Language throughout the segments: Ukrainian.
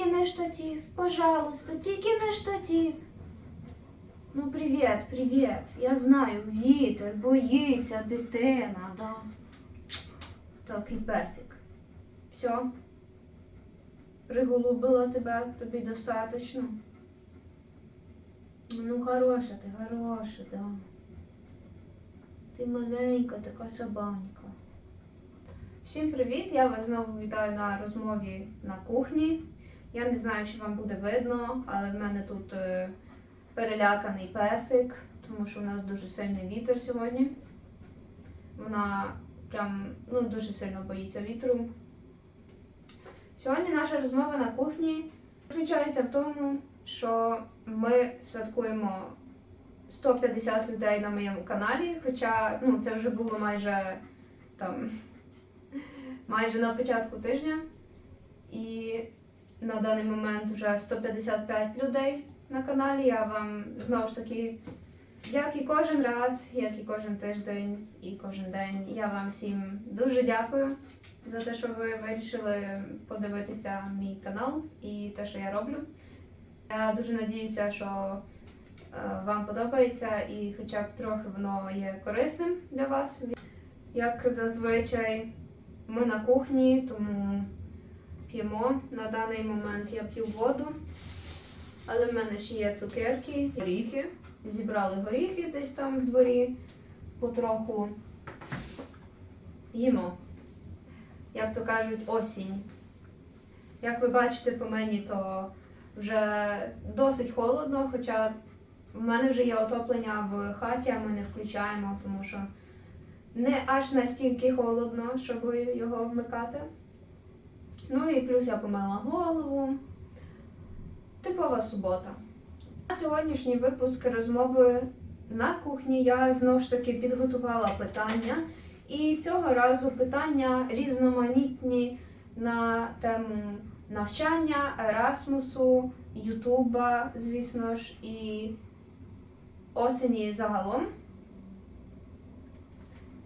Тільки не штатів, пожалуйста, тільки не штатів. Ну, привіт, привіт. Я знаю, вітер, боїться дитина, да. Так, і песик. Все. Приголубила тебе, тобі достаточно. Ну, хороша ти, хороша, да. Ти маленька, така собанька. Всім привіт! Я вас знову вітаю на розмові на кухні. Я не знаю, чи вам буде видно, але в мене тут е, переляканий песик, тому що у нас дуже сильний вітер сьогодні. Вона прям ну, дуже сильно боїться вітру. Сьогодні наша розмова на кухні заключається в тому, що ми святкуємо 150 людей на моєму каналі, хоча ну, це вже було майже там майже на початку тижня. І на даний момент вже 155 людей на каналі. Я вам знову ж таки, як і кожен раз, як і кожен тиждень, і кожен день, я вам всім дуже дякую за те, що ви вирішили подивитися мій канал і те, що я роблю. Я дуже надіюся, що е, вам подобається і хоча б трохи воно є корисним для вас. Як зазвичай, ми на кухні, тому п'ємо. На даний момент я п'ю воду, але в мене ще є цукерки, горіхи. Зібрали горіхи десь там в дворі, потроху їмо. Як то кажуть, осінь. Як ви бачите по мені, то вже досить холодно, хоча в мене вже є отоплення в хаті, а ми не включаємо, тому що не аж настільки холодно, щоб його вмикати. Ну і плюс я помила голову. Типова субота. На сьогоднішній випуск розмови на кухні я знову ж таки підготувала питання. І цього разу питання різноманітні на тему навчання, Ерасмусу, Ютуба, звісно ж, і осені загалом.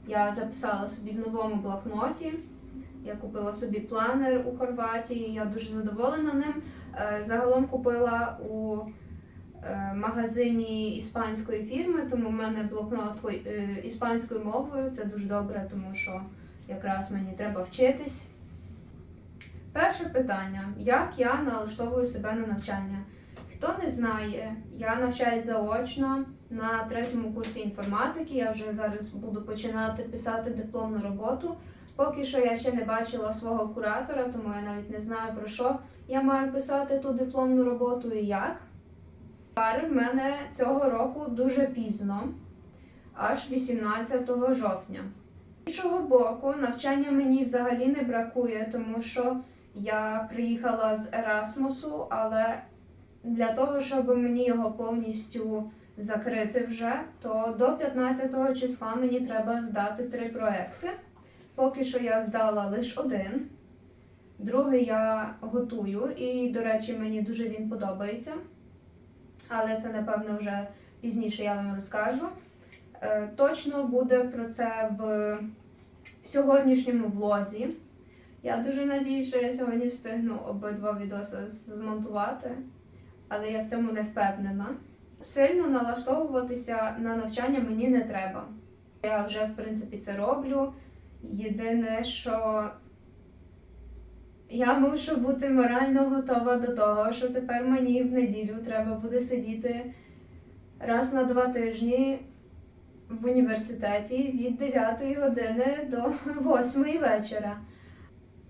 Я записала собі в новому блокноті. Я купила собі планер у Хорватії, я дуже задоволена ним. Е, Загалом купила у е, магазині іспанської фірми, тому в мене блокнот е, іспанською мовою. Це дуже добре, тому що якраз мені треба вчитись. Перше питання: як я налаштовую себе на навчання? Хто не знає, я навчаюсь заочно на третьому курсі інформатики. Я вже зараз буду починати писати дипломну роботу. Поки що я ще не бачила свого куратора, тому я навіть не знаю про що я маю писати ту дипломну роботу і як. Пари в мене цього року дуже пізно, аж 18 жовтня. З іншого боку, навчання мені взагалі не бракує, тому що я приїхала з Ерасмусу, але для того, щоб мені його повністю закрити вже, то до 15 числа мені треба здати три проекти. Поки що я здала лише один. Другий я готую, і, до речі, мені дуже він подобається. Але це, напевно, вже пізніше я вам розкажу. Е, Точно буде про це в сьогоднішньому влозі. Я дуже надію, що я сьогодні встигну обидва відоси змонтувати, але я в цьому не впевнена. Сильно налаштовуватися на навчання мені не треба. Я вже, в принципі, це роблю. Єдине, що я мушу бути морально готова до того, що тепер мені в неділю треба буде сидіти раз на два тижні в університеті від 9 години до 8 вечора.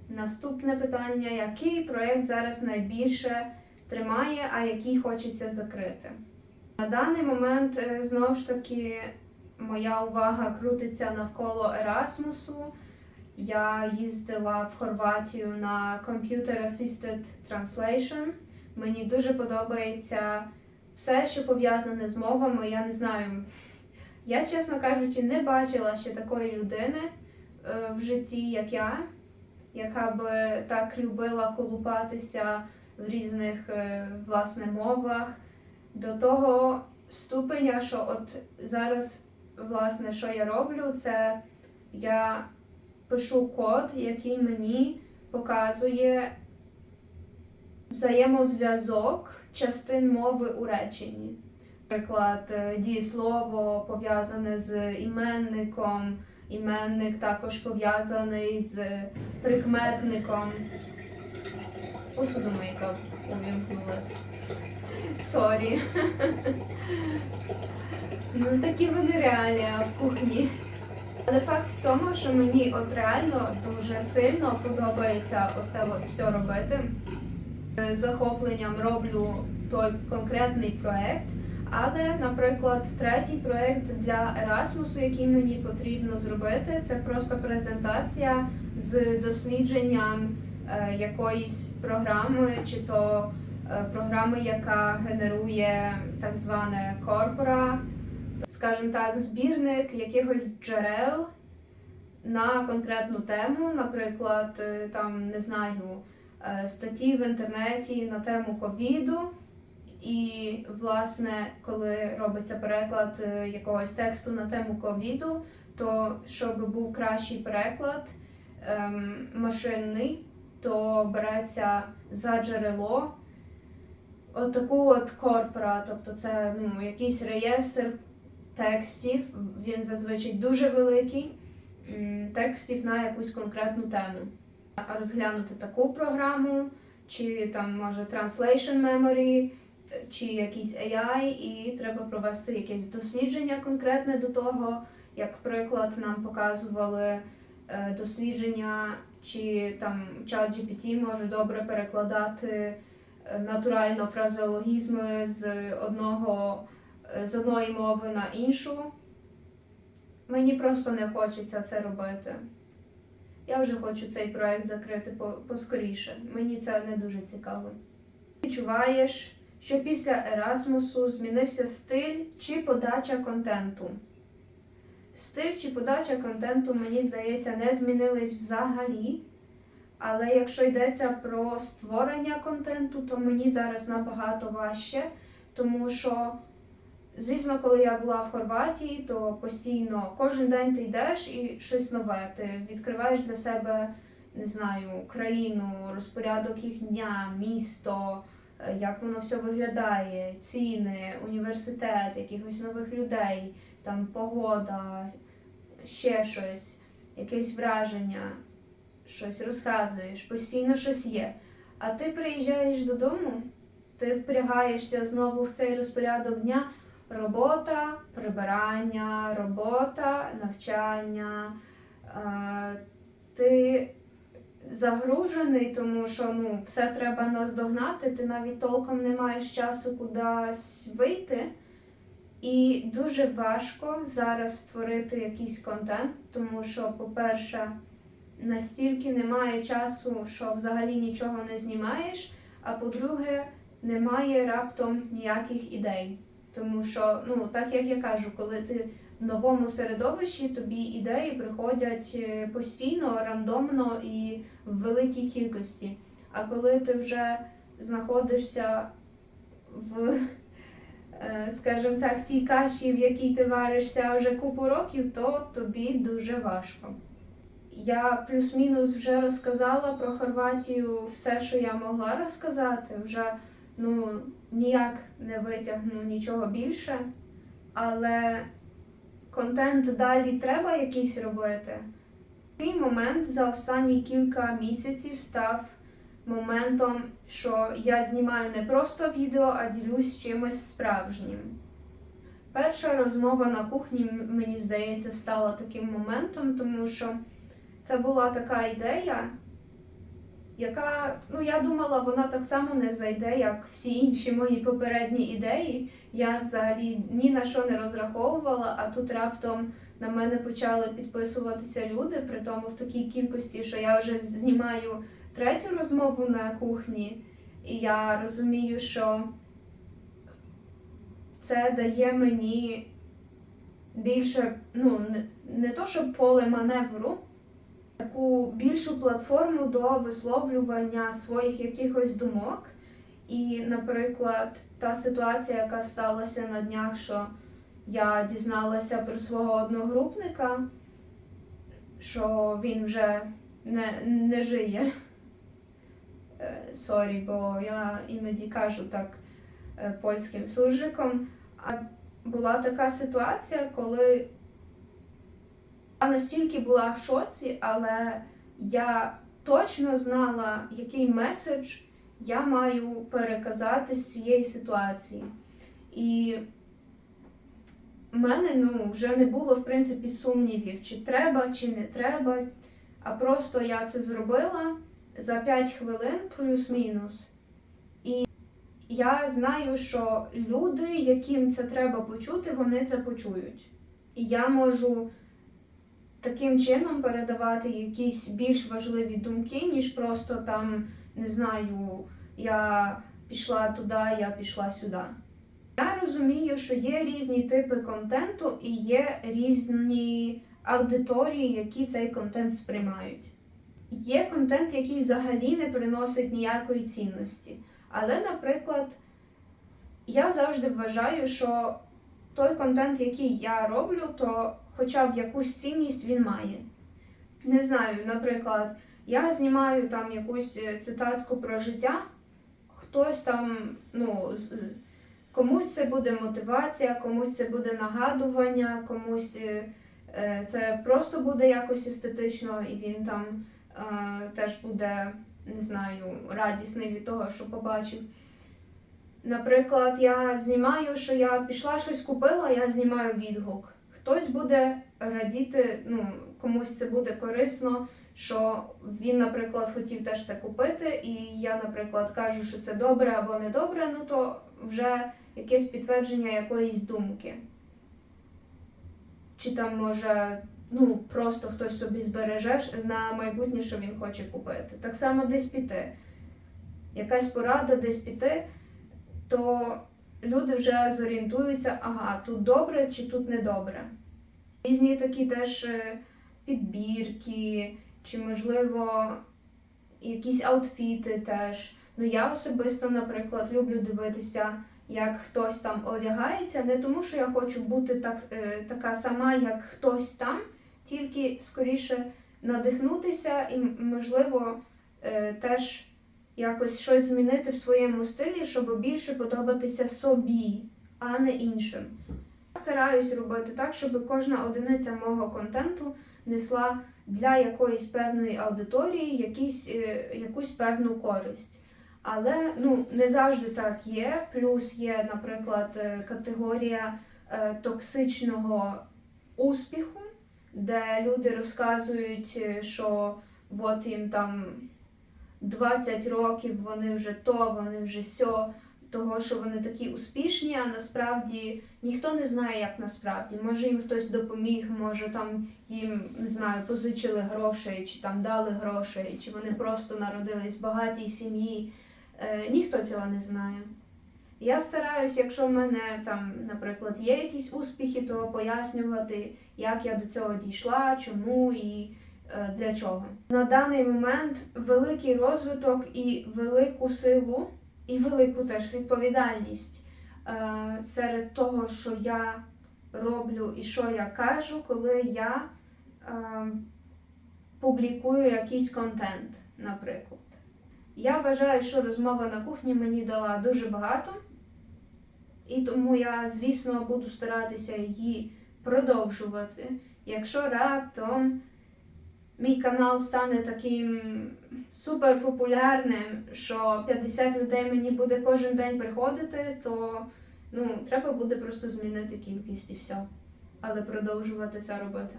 Наступне питання: який проєкт зараз найбільше тримає, а який хочеться закрити? На даний момент, е, знову ж таки, моя увага крутиться навколо Ерасмусу. Я їздила в Хорватію на Computer Assisted Translation. Мені дуже подобається все, що пов'язане з мовами. Я не знаю. Я, чесно кажучи, не бачила ще такої людини е, в житті, як я, яка би так любила колупатися в різних е, власне мовах. До того ступеня, що от зараз, власне, що я роблю, це я пишу код, який мені показує взаємозв'язок частин мови у реченні. Наприклад, е, дієслово пов'язане з іменником, іменник також пов'язаний з прикметником. Посудомийка увімкнулась. Сорі. Ну такі вони реалії в кухні. Але факт в тому, що мені от реально дуже сильно подобається оце от все робити. З захопленням роблю той конкретний проект. Але, наприклад, третій проект для Ерасмусу, який мені потрібно зробити, це просто презентація з дослідженням е, якоїсь програми, чи то е, програми, яка генерує так зване корпора, скажімо так, збірник якихось джерел на конкретну тему, наприклад, е, там не знаю, е, статті в інтернеті на тему ковіду. І, власне, коли робиться переклад е, якогось тексту на тему ковіду, то щоб був кращий переклад ем, машинний, то береться за джерело отаку от корпора, тобто це ну, якийсь реєстр текстів, він зазвичай дуже великий, текстів на якусь конкретну тему. Розглянути таку програму, чи там може Translation Memory, чи якийсь AI, і треба провести якесь дослідження конкретне до того. Як приклад, нам показували е, дослідження, чи там ChatGPT може добре перекладати е, натурально фразеологізми з одного з одної мови на іншу. Мені просто не хочеться це робити. Я вже хочу цей проект закрити поскоріше. Мені це не дуже цікаво. Відчуваєш, що після Ерасмусу змінився стиль чи подача контенту. Стиль чи подача контенту, мені здається, не змінились взагалі. Але якщо йдеться про створення контенту, то мені зараз набагато важче, тому що, звісно, коли я була в Хорватії, то постійно кожен день ти йдеш і щось нове. Ти відкриваєш для себе, не знаю, країну, розпорядок їх дня, місто, е, як воно все виглядає, ціни, університет, якихось нових людей, там погода, ще щось, якесь враження, щось розказуєш, постійно щось є. А ти приїжджаєш додому, ти впрягаєшся знову в цей розпорядок дня. Робота, прибирання, робота, навчання. Е, ти загружений, тому що ну, все треба наздогнати, ти навіть толком не маєш часу кудись вийти. І дуже важко зараз створити якийсь контент, тому що, по-перше, настільки немає часу, що взагалі нічого не знімаєш. А по-друге, немає раптом ніяких ідей. Тому що, ну, так як я кажу, коли ти в новому середовищі, тобі ідеї приходять е, постійно, рандомно і в великій кількості. А коли ти вже знаходишся в, е, скажімо так, тій каші, в якій ти варишся вже купу років, то тобі дуже важко. Я плюс-мінус вже розказала про Хорватію все, що я могла розказати. Вже ну, ніяк не витягну нічого більше. Але контент далі треба якийсь робити. Цей момент за останні кілька місяців став моментом, що я знімаю не просто відео, а ділюсь чимось справжнім. Перша розмова на кухні, мені здається, стала таким моментом, тому що це була така ідея, яка, ну я думала, вона так само не зайде, як всі інші мої попередні ідеї. Я взагалі ні на що не розраховувала, а тут раптом на мене почали підписуватися люди, при тому в такій кількості, що я вже знімаю третю розмову на кухні, і я розумію, що це дає мені більше, ну, не, не то, щоб поле маневру, таку більшу платформу до висловлювання своїх якихось думок. І, наприклад, та ситуація, яка сталася на днях, що я дізналася про свого одногрупника, що він вже не, не жиє. Е, Сорі, бо я іноді кажу так е, польським суржиком. А була така ситуація, коли я настільки була в шоці, але я точно знала, який меседж я маю переказати з цієї ситуації. І в мене ну, вже не було в принципі сумнівів, чи треба, чи не треба. А просто я це зробила за 5 хвилин плюс-мінус. І я знаю, що люди, яким це треба почути, вони це почують. І я можу таким чином передавати якісь більш важливі думки, ніж просто там, не знаю, я пішла туди, я пішла сюди. Я розумію, що є різні типи контенту і є різні аудиторії, які цей контент сприймають. Є контент, який взагалі не приносить ніякої цінності. Але, наприклад, я завжди вважаю, що той контент, який я роблю, то хоча б якусь цінність він має. Не знаю, наприклад, я знімаю там якусь е, цитатку про життя, хтось там, ну, комусь це буде мотивація, комусь це буде нагадування, комусь е, е, це просто буде якось естетично, і він там теж буде, не знаю, радісний від того, що побачив. Наприклад, я знімаю, що я пішла щось купила, я знімаю відгук. Хтось буде радіти, ну, комусь це буде корисно, що він, наприклад, хотів теж це купити, і я, наприклад, кажу, що це добре або не добре, ну то вже якесь підтвердження якоїсь думки. Чи там може ну, просто хтось собі збереже на майбутнє, що він хоче купити. Так само десь піти. Якась порада десь піти, то люди вже зорієнтуються, ага, тут добре чи тут недобре. Різні такі теж е, підбірки, чи, можливо, якісь аутфіти теж. Ну, я особисто, наприклад, люблю дивитися, як хтось там одягається, не тому, що я хочу бути так, е, така сама, як хтось там, тільки скоріше надихнутися і, можливо, е, теж якось щось змінити в своєму стилі, щоб більше подобатися собі, а не іншим. Стараюсь робити так, щоб кожна одиниця мого контенту несла для якоїсь певної аудиторії якісь, е, якусь певну користь. Але ну, не завжди так є. Плюс є, наприклад, е, категорія е, токсичного успіху, де люди розказують, е, що от їм там 20 років, вони вже то, вони вже сьо, того, що вони такі успішні, а насправді ніхто не знає, як насправді. Може їм хтось допоміг, може там їм не знаю, позичили грошей, чи там дали грошей, чи вони просто народились в багатій сім'ї. Е, ніхто цього не знає. Я стараюсь, якщо в мене там, наприклад, є якісь успіхи, то пояснювати, як я до цього дійшла, чому і для чого. На даний момент великий розвиток і велику силу, і велику теж відповідальність е, серед того, що я роблю і що я кажу, коли я е, публікую якийсь контент, наприклад. Я вважаю, що розмова на кухні мені дала дуже багато, і тому я, звісно, буду старатися її продовжувати. Якщо раптом мій канал стане таким суперпопулярним, що 50 людей мені буде кожен день приходити, то ну, треба буде просто змінити кількість і все. Але продовжувати це робити.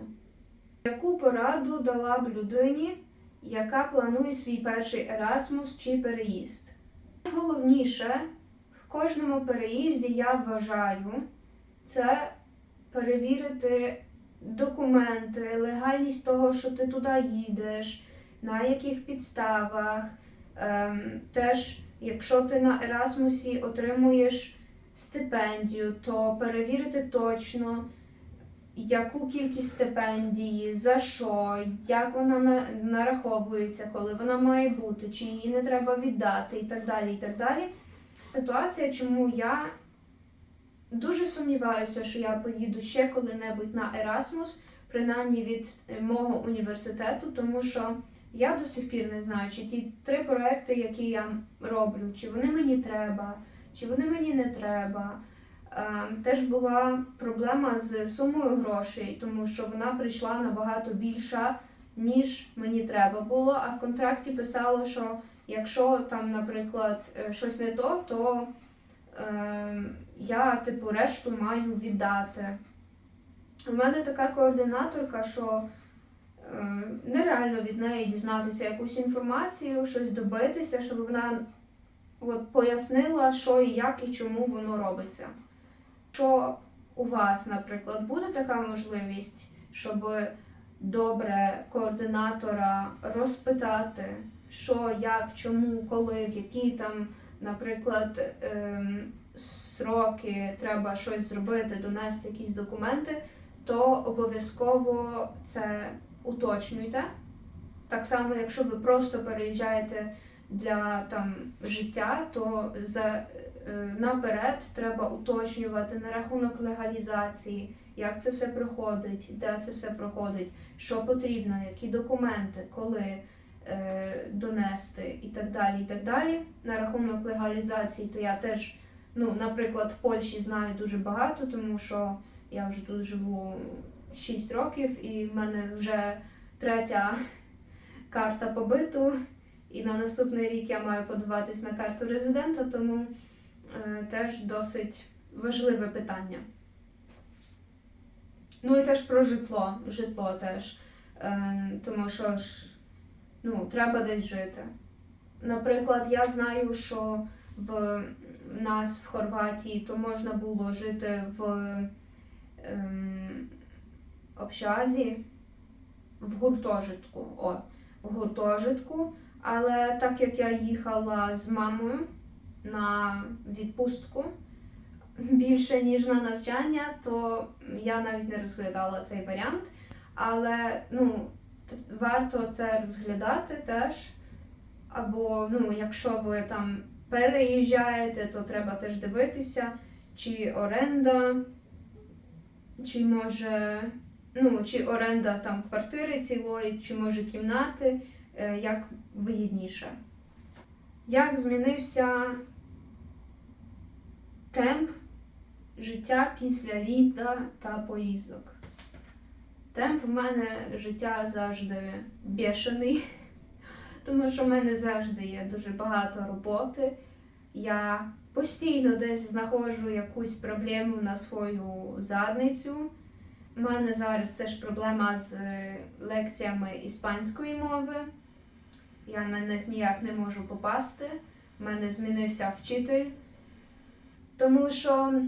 Яку пораду дала б людині, яка планує свій перший Ерасмус чи переїзд? Найголовніше в кожному переїзді я вважаю це перевірити документи, легальність того, що ти туди їдеш, на яких підставах. Ем, теж, якщо ти на Ерасмусі отримуєш стипендію, то перевірити точно, яку кількість стипендії, за що, як вона на- нараховується, коли вона має бути, чи її не треба віддати, і так далі. і так далі. Ситуація, чому я дуже сумніваюся, що я поїду ще коли-небудь на Erasmus, принаймні від е, мого університету, тому що я до сих пір не знаю, чи ті три проекти, які я роблю, чи вони мені треба, чи вони мені не треба. Ем, Теж була проблема з сумою грошей, тому що вона прийшла набагато більша, ніж мені треба було. А в контракті писало, що якщо там, наприклад, е, щось не то, то ем, я типу решту маю віддати. У мене така координаторка, що е, нереально від неї дізнатися якусь інформацію, щось добитися, щоб вона от, пояснила, що і як і чому воно робиться. Що у вас, наприклад, буде така можливість, щоб добре координатора розпитати, що, як, чому, коли, які там, наприклад, ем, сроки треба щось зробити, донести якісь документи, то обов'язково це уточнюйте. Так само, якщо ви просто переїжджаєте для там життя, то за е, наперед треба уточнювати на рахунок легалізації, як це все проходить, де це все проходить, що потрібно, які документи, коли е, донести і так далі. І так далі. На рахунок легалізації, то я теж, ну, наприклад, в Польщі знаю дуже багато, тому що я вже тут живу 6 років, і в мене вже третя карта побиту. І на наступний рік я маю подаватись на карту резидента, тому е, теж досить важливе питання. Ну і теж про житло. Житло теж. Е, тому що ж ну, треба десь жити. Наприклад, я знаю, що в нас в Хорватії то можна було жити в ем, общазі, в гуртожитку. О, в гуртожитку. Але так як я їхала з мамою на відпустку більше ніж на навчання, то я навіть не розглядала цей варіант. Але ну, варто це розглядати теж. Або ну, якщо ви там переїжджаєте, то треба теж дивитися, чи оренда, чи може, ну, чи оренда там квартири цілої, чи може кімнати е, як вигідніше. Як змінився темп життя після літа та поїздок? Темп в мене життя завжди бешений, тому що в мене завжди є дуже багато роботи. Я постійно десь знаходжу якусь проблему на свою задницю. У мене зараз теж проблема з е, лекціями іспанської мови. Я на них ніяк не можу попасти. У мене змінився вчитель, тому що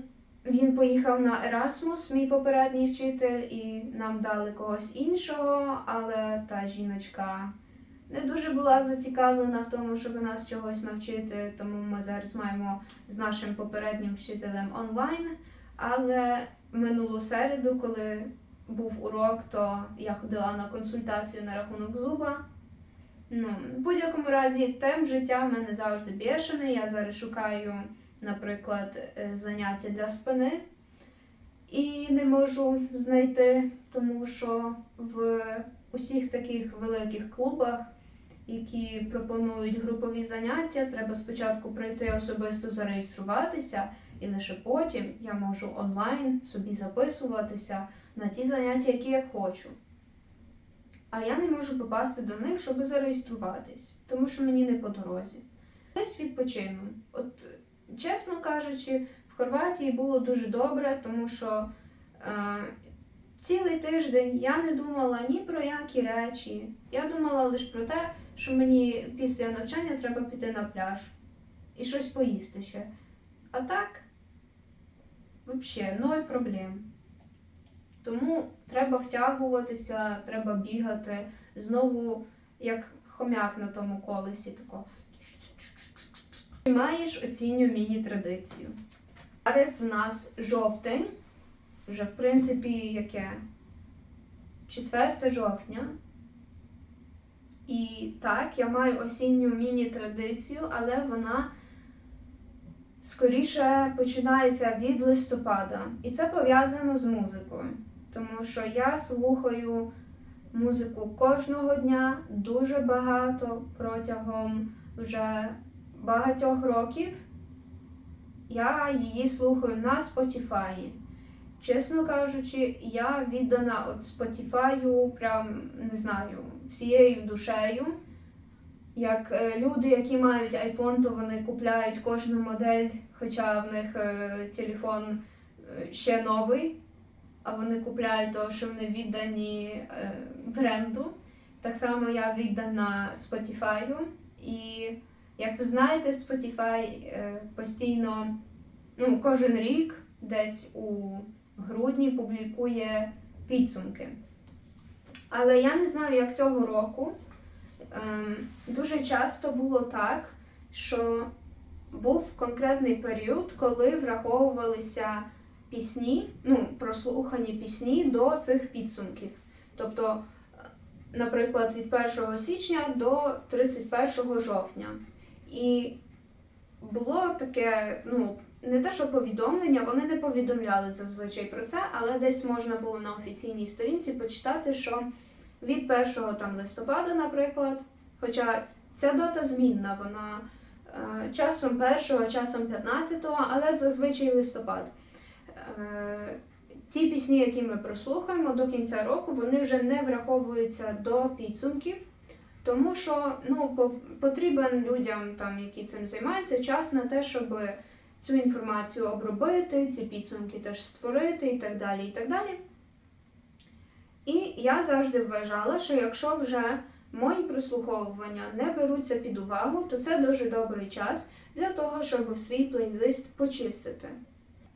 він поїхав на Ерасмус, мій попередній вчитель, і нам дали когось іншого, але та жіночка не дуже була зацікавлена в тому, щоб нас чогось навчити, тому ми зараз маємо з нашим попереднім вчителем онлайн. Але минулу середу, коли був урок, то я ходила на консультацію на рахунок зуба. Ну, в будь-якому разі, темп життя в мене завжди бешений. Я зараз шукаю, наприклад, е, заняття для спини і не можу знайти, тому що в усіх таких великих клубах, які пропонують групові заняття, треба спочатку прийти особисто зареєструватися, і лише потім я можу онлайн собі записуватися на ті заняття, які я хочу. А я не можу попасти до них, щоб зареєструватись, тому що мені не по дорозі. Десь відпочину. От, чесно кажучи, в Хорватії було дуже добре, тому що е, цілий тиждень я не думала ні про які речі. Я думала лише про те, що мені після навчання треба піти на пляж і щось поїсти ще. А так, взагалі, ноль проблем. Тому треба втягуватися, треба бігати. Знову як хомяк на тому колесі тако. Чи маєш осінню міні-традицію? Зараз в нас жовтень, вже в принципі яке 4 жовтня. І так, я маю осінню міні-традицію, але вона скоріше починається від листопада. І це пов'язано з музикою. Тому що я слухаю музику кожного дня, дуже багато протягом вже багатьох років. Я її слухаю на Spotify. Чесно кажучи, я віддана от Spotify прям не знаю, всією душею. Як е, люди, які мають iPhone, то вони купляють кожну модель, хоча в них е, телефон е, ще новий, а вони купляють того, що вони віддані бренду. Так само я віддана Spotify. І як ви знаєте, Spotify постійно, ну, кожен рік, десь у грудні, публікує підсумки. Але я не знаю, як цього року. Ем, дуже часто було так, що був конкретний період, коли враховувалися пісні, ну, прослухані пісні до цих підсумків. Тобто, е, наприклад, від 1 січня до 31 жовтня. І було таке, ну, не те, що повідомлення, вони не повідомляли зазвичай про це, але десь можна було на офіційній сторінці почитати, що від 1 там, листопада, наприклад, хоча ця дата змінна, вона е, часом 1, часом 15, але зазвичай листопад. Е, ті пісні, які ми прослухаємо до кінця року, вони вже не враховуються до підсумків. Тому що ну, потрібен людям, там, які цим займаються, час на те, щоб цю інформацію обробити, ці підсумки теж створити і так далі. І так далі. І я завжди вважала, що якщо вже мої прослуховування не беруться під увагу, то це дуже добрий час для того, щоб свій плейлист почистити.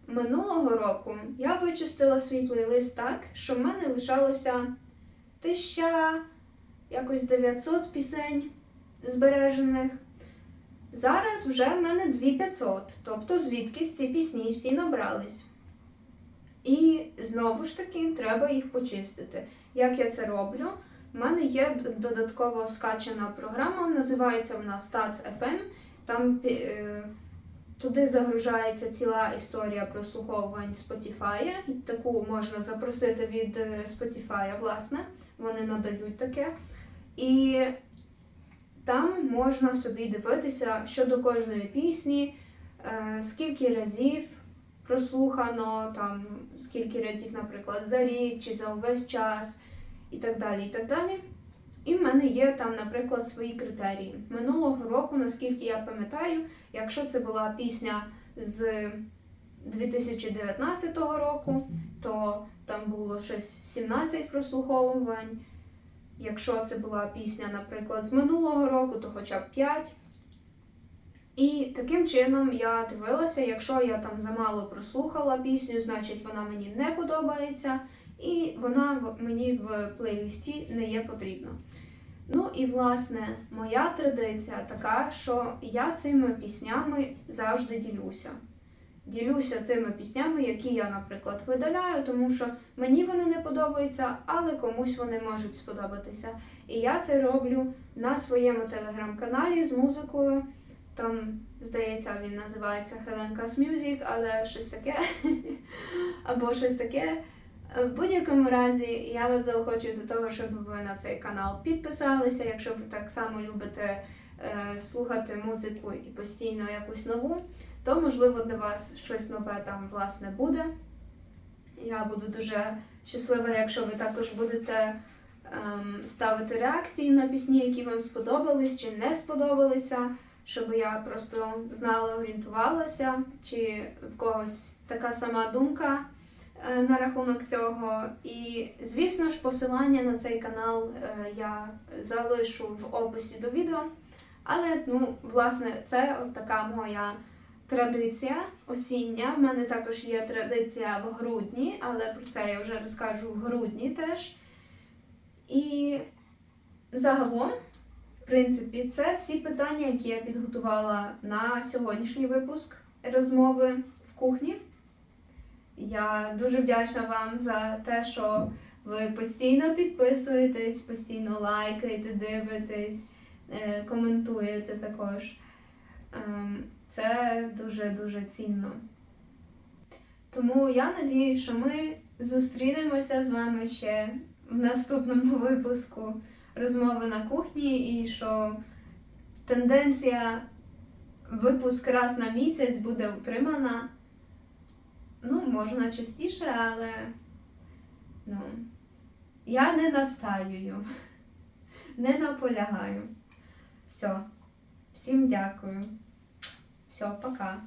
Минулого року я вичистила свій плейлист так, що в мене лишалося тисяча якось 900 пісень збережених. Зараз вже в мене 2500, тобто звідкись ці пісні всі набрались. І знову ж таки треба їх почистити. Як я це роблю? У мене є додатково скачана програма, називається вона Stats FM. Там е, туди загружається ціла історія прослуховувань Spotify. Таку можна запросити від е, Spotify, власне, вони надають таке. І там можна собі дивитися щодо кожної пісні, е, скільки разів прослухано, там, скільки разів, наприклад, за рік чи за увесь час, і так далі. І так далі. І в мене є там, наприклад, свої критерії. Минулого року, наскільки я пам'ятаю, якщо це була пісня з 2019 року, то там було щось 17 прослуховувань. Якщо це була пісня, наприклад, з минулого року, то хоча б 5. І таким чином я дивилася, якщо я там замало прослухала пісню, значить вона мені не подобається, і вона мені в плейлисті не є потрібна. Ну і власне моя традиція така, що я цими піснями завжди ділюся. Ділюся тими піснями, які я, наприклад, видаляю, тому що мені вони не подобаються, але комусь вони можуть сподобатися. І я це роблю на своєму телеграм-каналі з музикою. Там, здається, він називається Helenka's Music, але щось таке. Або щось таке. В будь-якому разі я вас заохочую до того, щоб ви на цей канал підписалися, якщо ви так само любите слухати музику і постійно якусь нову, то можливо для вас щось нове там власне буде. Я буду дуже щаслива, якщо ви також будете ем, ставити реакції на пісні, які вам сподобались чи не сподобалися, щоб я просто знала, орієнтувалася, чи в когось така сама думка е, на рахунок цього. І, звісно ж, посилання на цей канал е, я залишу в описі до відео. Але, ну, власне, це така моя традиція осіння. В мене також є традиція в грудні, але про це я вже розкажу в грудні теж. І загалом, в принципі, це всі питання, які я підготувала на сьогоднішній випуск розмови в кухні. Я дуже вдячна вам за те, що ви постійно підписуєтесь, постійно лайкаєте, дивитесь, коментуєте також. Ем, Це дуже-дуже цінно. Тому я надіюсь, що ми зустрінемося з вами ще в наступному випуску розмови на кухні, і що тенденція випуск раз на місяць буде утримана. Ну, можна частіше, але ну, я не настаюю, не наполягаю. Все. Всім дякую. Все, пока.